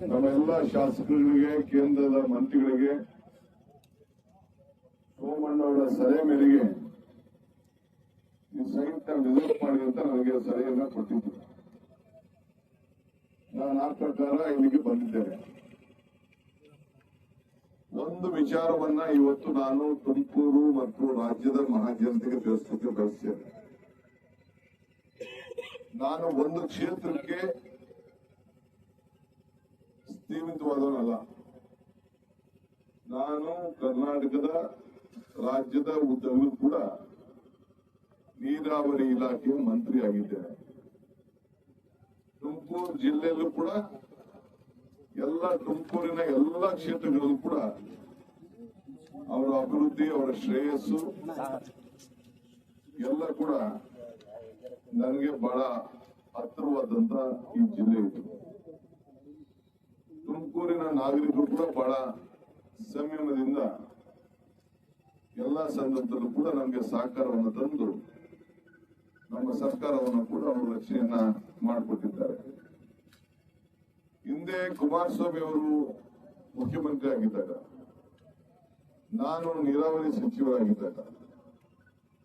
ನಮ್ಮ ಎಲ್ಲ ಶಾಸಕರಿಗೆ ಕೇಂದ್ರದ ಮಂತ್ರಿಗಳಿಗೆ, ಸೋಮಣ್ಣ ಅವರ ಸಲಹೆ ಮೇರೆಗೆ ಈ ಸಂಯುಕ್ತ ವಿಸಿಟ್ ಮಾಡಿ ಅಂತ ನನಗೆ ಸಲಹೆಯನ್ನ ಕೊಟ್ಟಿದ್ರು. ನಾನು ಆ ಪ್ರಕಾರ ಇಲ್ಲಿಗೆ ಬಂದಿದ್ದೇನೆ. ಒಂದು ವಿಚಾರವನ್ನ ಇವತ್ತು ನಾನು ತುಮಕೂರು ಮತ್ತು ರಾಜ್ಯದ ಮಹಾಜನತೆಗೆ ತಿಳಿಸಲಿಕ್ಕೆ ಬಯಸ್ತೇನೆ. ನಾನು ಒಂದು ಕ್ಷೇತ್ರಕ್ಕೆ ಸೀಮಿತವಾದವನಲ್ಲ ನಾನು ಕರ್ನಾಟಕದ ರಾಜ್ಯದ ಉದ್ದಗಲೂ ಕೂಡ ನೀರಾವರಿ ಇಲಾಖೆಯ ಮಂತ್ರಿ ಆಗಿದ್ದೇನೆ. ತುಮಕೂರು ಜಿಲ್ಲೆಯಲ್ಲೂ ಕೂಡ ಎಲ್ಲ ತುಮಕೂರಿನ ಎಲ್ಲ ಕ್ಷೇತ್ರಗಳಲ್ಲೂ ಕೂಡ ಅವರ ಅಭಿವೃದ್ಧಿ, ಅವರ ಶ್ರೇಯಸ್ಸು ಎಲ್ಲ ಕೂಡ ನನಗೆ ಬಹಳ ಹತ್ತಿರವಾದಂತ ಈ ಜಿಲ್ಲೆ ಇದು. ತುಮಕೂರಿನ ನಾಗರಿಕರು ಕೂಡ ಬಹಳ ಸಂಯಮದಿಂದ ಎಲ್ಲ ಸಂದರ್ಭದಲ್ಲೂ ಕೂಡ ನಮಗೆ ಸಹಕಾರವನ್ನು ತಂದು ನಮ್ಮ ಸರ್ಕಾರವನ್ನು ಕೂಡ ಅವರು ರಕ್ಷಣೆಯನ್ನ ಮಾಡಿಕೊಟ್ಟಿದ್ದಾರೆ. ಹಿಂದೆ ಕುಮಾರಸ್ವಾಮಿ ಅವರು ಮುಖ್ಯಮಂತ್ರಿ ಆಗಿದ್ದಾಗ, ನಾನು ನೀರಾವರಿ ಸಚಿವರಾಗಿದ್ದಾಗ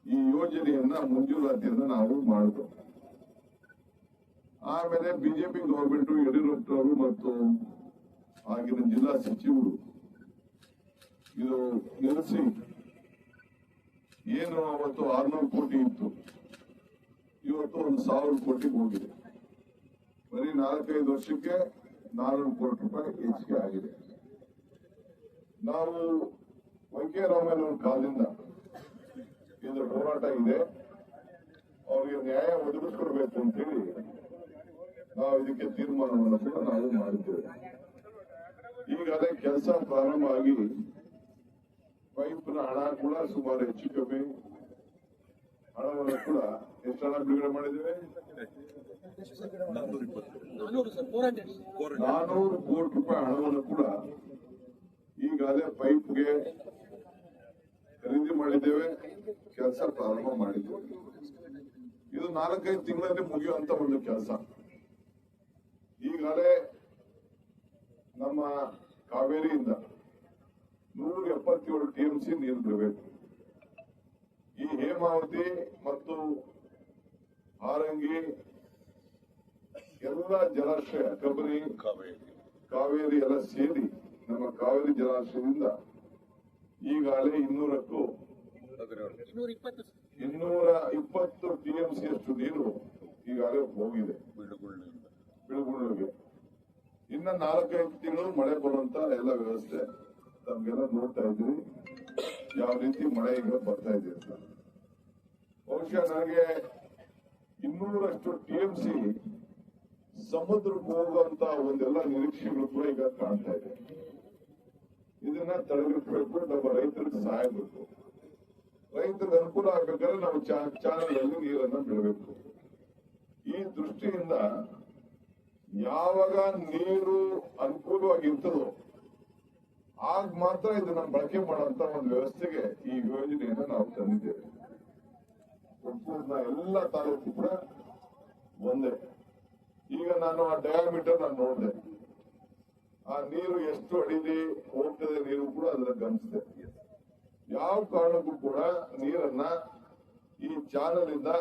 ಈ ಯೋಜನೆಯನ್ನ ಮಂಜೂರಾತಿಯನ್ನ ನಾವು ಮಾಡಿದ್ರು ಆಮೇಲೆ ಬಿಜೆಪಿ ಗವರ್ಮೆಂಟ್ ಯಡಿಯೂರಪ್ಪನವರು ಮತ್ತು ಆಗಿನ ಜಿಲ್ಲಾ ಸಚಿವರು ಇದು ನೆಲೆಸಿ ಏನು ಅವತ್ತು ಆರ್ನೂರು ಕೋಟಿ ಇತ್ತು. ಇವತ್ತು ಒಂದು ಸಾವಿರ ಕೋಟಿ ಹೋಗಿದೆ. ಬರೀ ನಾಲ್ಕೈದು ವರ್ಷಕ್ಕೆ ನಾನ್ನೂರು ಕೋಟಿ ರೂಪಾಯಿ ಹೆಚ್ಚಿಗೆ ಆಗಿದೆ. ನಾವು ಅವರ ಕಾಲದಿಂದ ಇದು ಹೋರಾಟ ಇದೆ. ಅವರಿಗೆ ನ್ಯಾಯ ಒದಗಿಸ್ಕೊಡ್ಬೇಕು ಅಂತೇಳಿ ನಾವು ಇದಕ್ಕೆ ತೀರ್ಮಾನವನ್ನು ಕೂಡ ನಾವು ಮಾಡಿದ್ದೇವೆ. ಈಗಾಗಲೇ ಕೆಲಸ ಪ್ರಾರಂಭ ಆಗಿ ಪೈಪ್ನ ಹಣ ಕೂಡ ಸುಮಾರು ಹೆಚ್ಚು ಕಮ್ಮಿ. ಹಣವನ್ನು ಕೂಡ ಎಷ್ಟು ಹಣ ಬಿಡುಗಡೆ ಮಾಡಿದ್ದೇವೆ ನಾನೂರು ಕೋಟಿ ರೂಪಾಯಿ ಹಣವನ್ನು ಕೂಡ ಈಗಾಗಲೇ ಪೈಪ್ಗೆ ಖರೀದಿ ಮಾಡಿದ್ದೇವೆ ಕೆಲಸ ಪ್ರಾರಂಭ ಮಾಡಿದ್ದೇವೆ. ಇದು ನಾಲ್ಕೈದು ತಿಂಗಳಲ್ಲಿ ಮುಗಿಯುವಂತ ಒಂದು ಕೆಲಸ. ಈಗಾಗಲೇ ನಮ್ಮ ಕಾವೇರಿಯಿಂದ ನೂರ ಎಪ್ಪತ್ತೇಳು ಟಿಎಂಸಿ ನೀರು ಬಿಡಬೇಕು. ಈ ಹೇಮಾವತಿ ಮತ್ತು ಹಾರಂಗಿ ಎಲ್ಲ ಜಲಾಶಯ ಕಬರಿ ಕಾವೇರಿ. ಎಲ್ಲ ಸೇರಿ ನಮ್ಮ ಕಾವೇರಿ ಜಲಾಶಯದಿಂದ ಈಗಾಗಲೇ ಇನ್ನೂರಕ್ಕೂ ಇನ್ನೂರ ಇಪ್ಪತ್ತು. ಟಿ ಎಂ ಸಿ ಟಿಎಂಸಿ ಅಷ್ಟು ನೀರು ಈಗಾಗಲೇ ಹೋಗಿದೆ. ಇನ್ನ ನಾಲ್ಕೈದು ತಿಂಗಳು ಮಳೆ ಬರುವಂತ ಎಲ್ಲ ವ್ಯವಸ್ಥೆ ನಮ್ಗೆಲ್ಲ ನೋಡ್ತಾ ಇದ್ದೀವಿ. ಯಾವ ರೀತಿ ಮಳೆ ಈಗ ಬರ್ತಾ ಇದೆ ಅಂತ. ಬಹುಶಃ ನನಗೆ ಇನ್ನೂರಷ್ಟು ಸಿ ಸಮುದ್ರಕ್ಕೆ ಹೋಗುವಂತ ಒಂದೆಲ್ಲ ನಿರೀಕ್ಷೆಗಳು ಕೂಡ ಈಗ ಕಾಣ್ತಾ ಇದೆ. ಇದನ್ನ ತಡೆಗಟ್ಟಬೇಕು, ನಮ್ಮ ರೈತರಿಗೆ ಸಹಾಯ ಬೇಕು. ರೈತರಿಗೆ ಅನುಕೂಲ ಆಗ್ಬೇಕಾದ್ರೆ ನಾವು ಚಾನಲ್ ಅಲ್ಲಿ ನೀರನ್ನ ಬಿಡಬೇಕು. ಈ ದೃಷ್ಟಿಯಿಂದ ಯಾವಾಗ ನೀರು ಅನುಕೂಲವಾಗಿರ್ತದೋ ಆಗ ಮಾತ್ರ ಇದನ್ನ ಬಳಕೆ ಮಾಡುವಂತ ಒಂದು ವ್ಯವಸ್ಥೆಗೆ ಈ ಯೋಜನೆಯನ್ನು ನಾವು ತಂದಿದ್ದೇವೆ. ತುಮಕೂರಿನ ಎಲ್ಲ ತಾಲೂಕು ಕೂಡ ಒಂದೇ. ಈಗ ನಾನು ಆ ಡಯಾಮೀಟರ್ ನಾನು ನೋಡಿದೆ. ಆ ನೀರು ಎಷ್ಟು ಅಡಿಲಿ ಹೋಗ್ತದೆ ನೀರು ಕೂಡ ಅದನ್ನ ಗಮನಿಸಿದೆ. ಯಾವ ಕಾರಣಕ್ಕೂ ಕೂಡ ನೀರನ್ನ ಈ ಚಾನಲ್ ಇಂದ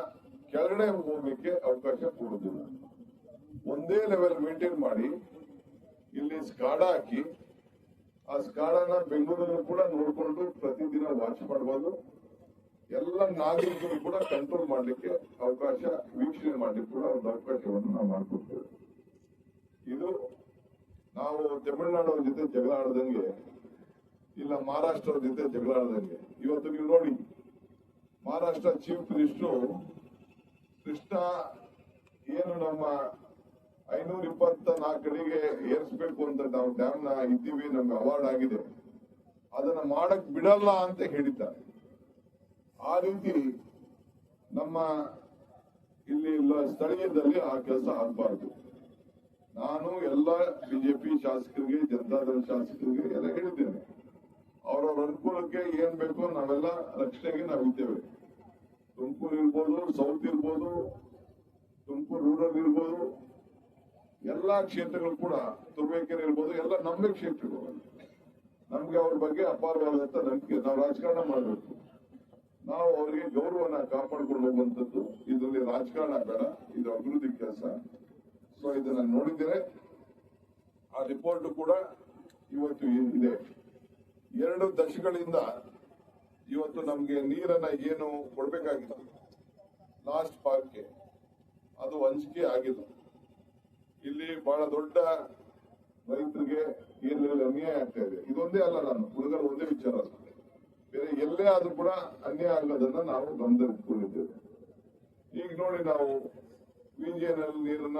ಕೆಳಗಡೆ ಹೋಗಲಿಕ್ಕೆ ಅವಕಾಶ ಕೊಡುವುದಿಲ್ಲ. ಒಂದೇ ಲೆವೆಲ್ ಮೇಂಟೈನ್ ಮಾಡಿ, ಇಲ್ಲಿ ಸ್ಕಾಡ ಹಾಕಿ, ಆ ಸ್ಕಾಡನ ಬೆಂಗಳೂರಲ್ಲಿ ಕೂಡ ನೋಡಿಕೊಂಡು ಪ್ರತಿದಿನ ವಾಚ್ ಮಾಡಬಹುದು ಎಲ್ಲ ನಾಗರಿಕರು ಕೂಡ ಕಂಟ್ರೋಲ್ ಮಾಡಲಿಕ್ಕೆ ಅವಕಾಶ, ವೀಕ್ಷಣೆ ಮಾಡಲಿಕ್ಕೆ ಕೂಡ ಒಂದು ಅವಕಾಶವನ್ನು ನಾವು ಮಾಡಿಕೊಡ್ತೇವೆ. ಇದು ನಾವು ತಮಿಳುನಾಡು ಜೊತೆ ಜಗಳ ಆಡದಂಗೆ, ಇಲ್ಲ ಮಹಾರಾಷ್ಟ್ರ ಜೊತೆ ಜಗಳ ಆಡದಂಗೆ. ಇವತ್ತು ನೀವು ನೋಡಿ, ಮಹಾರಾಷ್ಟ್ರ ಚೀಫ್ ಮಿನಿಸ್ಟರ್ ಕೃಷ್ಣ, ಏನು ನಮ್ಮ ಐನೂರ ಇಪ್ಪತ್ತ ನಾಲ್ಕು ಏರ್ಸ್ಬೇಕು ಅಂತ ನಾವು ಡ್ಯಾಮ್ನ ಇದ್ದೀವಿ, ನಮ್ಗೆ ಅವಾರ್ಡ್ ಆಗಿದೆ. ಅದನ್ನ ಮಾಡಕ್ ಬಿಡಲ್ಲ ಅಂತ ಹೇಳಿದ್ದಾರೆ. ಆ ರೀತಿ ನಮ್ಮ ಇಲ್ಲಿ ಸ್ಥಳೀಯದಲ್ಲಿ ಆ ಕೆಲಸ ಆಗಬಾರ್ದು. ನಾನು ಎಲ್ಲ ಬಿಜೆಪಿ ಶಾಸಕರಿಗೆ, ಜನತಾದಳ ಶಾಸಕರಿಗೆ ಎಲ್ಲ ಹೇಳಿದ್ದೇನೆ. ಅವರವ್ರ ಅನುಕೂಲಕ್ಕೆ ಏನ್ ಬೇಕೋ ನಾವೆಲ್ಲ ರಕ್ಷಣೆಗೆ ನಾವು ಇದ್ದೇವೆ. ತುಮಕೂರು ಇರ್ಬೋದು, ಸೌತ್ ಇರ್ಬೋದು, ತುಮಕೂರು ರೂರಲ್ ಇರ್ಬೋದು ಎಲ್ಲಾ ಕ್ಷೇತ್ರಗಳು ಕೂಡ ತುರುವೇಕೆರೆ ಇರ್ಬೋದು, ಎಲ್ಲ ನಮ್ಮೇ ಕ್ಷೇತ್ರಗಳು. ನಮ್ಗೆ ಅವ್ರ ಬಗ್ಗೆ ಅಪಾರವಾದಂತ ನಂಬಿಕೆ. ನಾವು ರಾಜಕಾರಣ ಮಾಡಬೇಕು. ನಾವು ಅವರಿಗೆ ಗೌರವನ ಕಾಪಾಡ್ಕೊಂಡು ಹೋಗುವಂತದ್ದು ಇದರಲ್ಲಿ ರಾಜಕಾರಣ ಬೇಡ, ಇದು ಅಭಿವೃದ್ಧಿ ಕೆಲಸ. ಸೊ ಇದನ್ನ ನೋಡಿದ್ದೇನೆ ಆ ರಿಪೋರ್ಟ್ ಕೂಡ ಇವತ್ತು ಇದೆ. ಎರಡು ದಶಕಗಳಿಂದ ಇವತ್ತು ನಮ್ಗೆ ನೀರನ್ನ ಏನು ಕೊಡ್ಬೇಕಾಗಿತ್ತು ಲಾಸ್ಟ್ ಪಾರ್ಕ್ಗೆ ಅದು ಹಂಚಿಕೆ ಆಗಿದ್ದು ಇಲ್ಲಿ ಬಹಳ ದೊಡ್ಡ ರೈತರಿಗೆ ಏನೆಲ್ಲ ಅನ್ಯಾಯ ಆಗ್ತಾ ಇದೆ. ಇದೊಂದೇ ಅಲ್ಲ ನಾನು, ಹುಡುಗರು ಒಂದೇ ವಿಚಾರ. ಬೇರೆ ಎಲ್ಲೇ ಆದ್ರೂ ಕೂಡ ಅನ್ಯಾಯ ಆಗೋದನ್ನ ನಾವು ಗಮನಿಸಿಕೊಂಡಿದ್ದೇವೆ ಈಗ ನೋಡಿ ನಾವು ವಿಂಜೇನಲ್ಲಿ ನೀರನ್ನ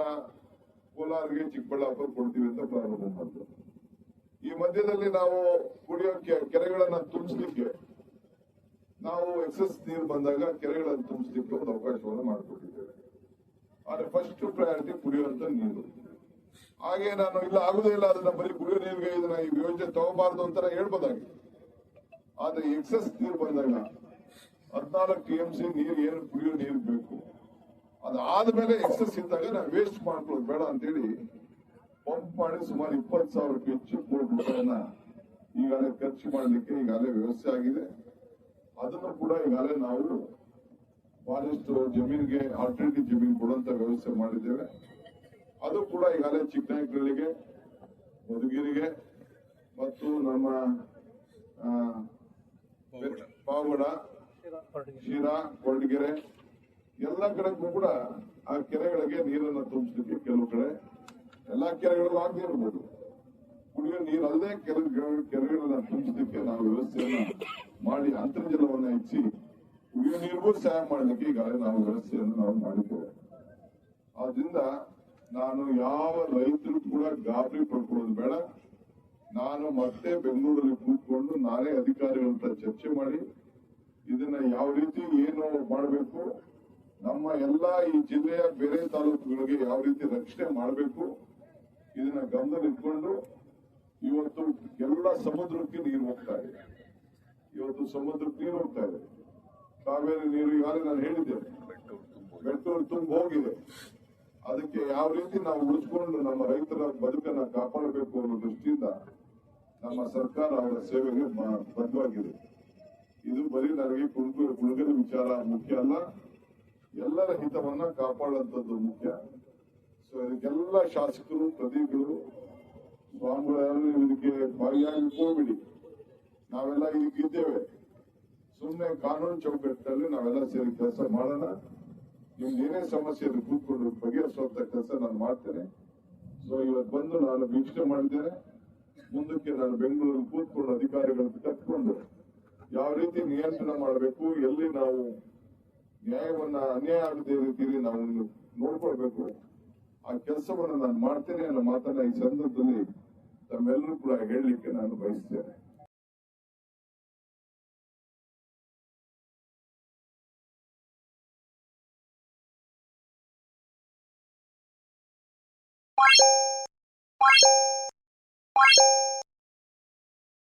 ಕೋಲಾರ್ಗೆ ಚಿಕ್ಕಬಳ್ಳಾಪುರ ಕೊಡ್ತೀವಿ ಅಂತ ಪ್ರಾರಂಭ ಮಾಡಿದ್ರು. ಈ ಮಧ್ಯದಲ್ಲಿ ನಾವು ಕುಡಿಯೋ ಕೆ- ಕೆರೆಗಳನ್ನ ತುಂಬಿಸ್ಲಿಕ್ಕೆ ನಾವು ಎಕ್ಸಸ್ ನೀರು ಬಂದಾಗ ಕೆರೆಗಳನ್ನು ತುಂಬಿಸ್ಲಿಕ್ಕೆ ಒಂದು ಅವಕಾಶವನ್ನು ಮಾಡಿಕೊಟ್ಟಿದ್ದೇವೆ. ಆದ್ರೆ ಫಸ್ಟ್ ಪ್ರಯಾರಿಟಿ ಕುಡಿಯುವಂತ ನೀರು ಹಾಗೆ ನಾನು ಇಲ್ಲ, ಆಗುದೇ ಇಲ್ಲ ಅದನ್ನ ಬರೀ ಕುಡಿಯೋ ನೀರಿಗೆ ಇದನ್ನ ಈ ಯೋಜನೆ ತಗೋಬಾರ್ದು ಅಂತ ಹೇಳ್ಬೋದಾಗಿ ಆದ್ರೆ ಎಕ್ಸಸ್ ನೀರು ಬಂದಾಗ ಹದಿನಾಲ್ಕು ಟಿ ಎಂ ಸಿ ನೀರು ಏನು ಕುಡಿಯೋ ನೀರು ಬೇಕು? ಅದಾದ್ಮೇಲೆ ಎಕ್ಸಸ್ ಇದ್ದಾಗ ನಾವು ವೇಸ್ಟ್ ಮಾಡ್ಕೊಳ್ಳೋದು ಬೇಡ ಅಂತೇಳಿ ಪಂಪ್ ಮಾಡಿ ಸುಮಾರು ಇಪ್ಪತ್ತು ಸಾವಿರಕ್ಕೆ ಹೆಚ್ಚು ಕೋಟಿ ರೂಪಾಯಿನ ಈಗಾಗಲೇ ಖರ್ಚು ಮಾಡಲಿಕ್ಕೆ ಈಗಾಗಲೇ ವ್ಯವಸ್ಥೆ ಆಗಿದೆ. ಅದನ್ನು ಕೂಡ ಈಗಾಗಲೇ ನಾವು ಬಹಳಷ್ಟು ಜಮೀನಿಗೆ ಆಲ್ಟರ್ನೇಟಿವ್ ಜಮೀನು ಕೊಡುವಂತ ವ್ಯವಸ್ಥೆ ಮಾಡಿದ್ದೇವೆ. ಅದು ಕೂಡ ಈಗಾಗಲೇ ಚಿಕ್ಕನಾಯಕಗಳಿಗೆ ಮಧುಗಿರಿಗೆ ಮತ್ತು ನಮ್ಮ ಪಾವಡ ಪಾವಗಡ. ಶಿರಾ ಕೊರಟಗೆರೆ ಎಲ್ಲ ಕಡೆಗೂ ಕೂಡ ಆ ಕೆರೆಗಳಿಗೆ ನೀರನ್ನು ತುಂಬಿಸಲಿಕ್ಕೆ ಕೆಲವು ಕಡೆ. ಎಲ್ಲಾ ಕೆರೆಗಳಲ್ಲೂ ಆಗದೇ ಇರ್ಬೋದು. ಕುಡಿಯೋ ನೀರಲ್ಲದೆ ಕೆಲವು ಕೆರೆ- ಕೆರೆಗಳನ್ನ ತುಂಬಿಸಲಿಕ್ಕೆ ನಾವು ವ್ಯವಸ್ಥೆಯನ್ನು ಮಾಡಿ ಅಂತರ್ಜಲವನ್ನು ಹೆಚ್ಚಿ ಕುಡಿಯೋ ನೀರಿಗೂ ಸಹಾಯ ಮಾಡಲಿಕ್ಕೆ ಈಗಾಗಲೇ ನಾವು ವ್ಯವಸ್ಥೆಯನ್ನು ನಾವು ಮಾಡಿದ್ದೇವೆ. ಆದ್ರಿಂದ ನಾನು ಯಾವ ರೈತರು ಕೂಡ ಗಾಬರಿ ಪಡ್ಕೊಳ್ಳೋದು ಬೇಡ. ನಾನು ಮತ್ತೆ ಬೆಂಗಳೂರಲ್ಲಿ ಕೂತ್ಕೊಂಡು ನಾನೇ ಅಧಿಕಾರಿಗಳಂತ ಚರ್ಚೆ ಮಾಡಿ, ಇದನ್ನ ಯಾವ ರೀತಿ ಏನು ಮಾಡಬೇಕು, ನಮ್ಮ ಎಲ್ಲಾ ಈ ಜಿಲ್ಲೆಯ ಬೇರೆ ತಾಲೂಕುಗಳಿಗೆ ಯಾವ ರೀತಿ ರಕ್ಷಣೆ ಮಾಡಬೇಕು, ಇದನ್ನ ಗಮನದಲ್ಲಿಟ್ಕೊಂಡು ಇವತ್ತು ಎಲ್ಲ ಸಮುದ್ರಕ್ಕೆ ನೀರು ಹೋಗ್ತಾ ಇದೆ. ಇವತ್ತು ಸಮುದ್ರಕ್ಕೆ ನೀರು ಹೋಗ್ತಾ ಇದೆ. ಕಾವೇರಿ ನೀರು ಈಗಾಗಲೇ ನಾನು ಹೇಳಿದ್ದೆ. ಬೆಟ್ಟೂರು ತುಂಬ ಹೋಗಿದೆ. ಅದಕ್ಕೆ ಯಾವ ರೀತಿ ನಾವು ಉಳಿಸ್ಕೊಂಡು ನಮ್ಮ ರೈತರ ಬದುಕನ್ನ ಕಾಪಾಡಬೇಕು ಅನ್ನೋ ದೃಷ್ಟಿಯಿಂದ ನಮ್ಮ ಸರ್ಕಾರ ಅವರ ಸೇವೆಗೆ ಬದ್ಧವಾಗಿದೆ. ಇದು ಬರೀ ನನಗೆ ಕುಡುಕು ಕುಡುಗರ ವಿಚಾರ ಮುಖ್ಯ ಅಲ್ಲ. ಎಲ್ಲರ ಹಿತವನ್ನ ಕಾಪಾಡುವಂತದ್ದು ಮುಖ್ಯ. ಸೊ ಇದಕ್ಕೆಲ್ಲ ಶಾಸಕರು ಪ್ರತಿಗಳು ಸ್ವಾಮಿಗಳು ಇದಕ್ಕೆ ಭಾಗಿಯಾಗಿ ಹೋಗ್ಬಿಡಿ ನಾವೆಲ್ಲ ಇದಕ್ಕಿದ್ದೇವೆ ಸುಮ್ಮನೆ ಕಾನೂನು ಚೌಕಟ್ಟಿನಲ್ಲಿ ನಾವೆಲ್ಲ ಸೇರಿ ಕೆಲಸ ಮಾಡೋಣ. ನಿಮ್ದು ಏನೇ ಸಮಸ್ಯೆ ಇದ್ರೆ ಕೂತ್ಕೊಂಡು ಬಗೆಹರಿಸುವಂತ ಕೆಲಸ ನಾನು ಮಾಡ್ತೇನೆ. ಸೊ ಇವತ್ತು ಬಂದು ನಾನು ವೀಕ್ಷಣೆ ಮಾಡಿದ್ದೇನೆ. ಮುಂದಕ್ಕೆ ನಾನು ಬೆಂಗಳೂರು ಕೂತ್ಕೊಂಡು ಅಧಿಕಾರಿಗಳನ್ನು ಕಟ್ಕೊಂಡು ಯಾವ ರೀತಿ ನಿಯಂತ್ರಣ ಮಾಡಬೇಕು, ಎಲ್ಲಿ ನಾವು ನ್ಯಾಯವನ್ನ ಅನ್ಯಾಯ ಆಗದೇ ರೀತಿಯಲ್ಲಿ ನಾವು ನೋಡ್ಕೊಳ್ಬೇಕು. ಆ ಕೆಲಸವನ್ನು ನಾನು ಮಾಡ್ತೇನೆ ಅನ್ನೋ ಮಾತನ್ನ ಈ ಸಂದರ್ಭದಲ್ಲಿ ತಮ್ಮೆಲ್ಲರೂ ಕೂಡ ಹೇಳಲಿಕ್ಕೆ ನಾನು ಬಯಸ್ತೇನೆ. you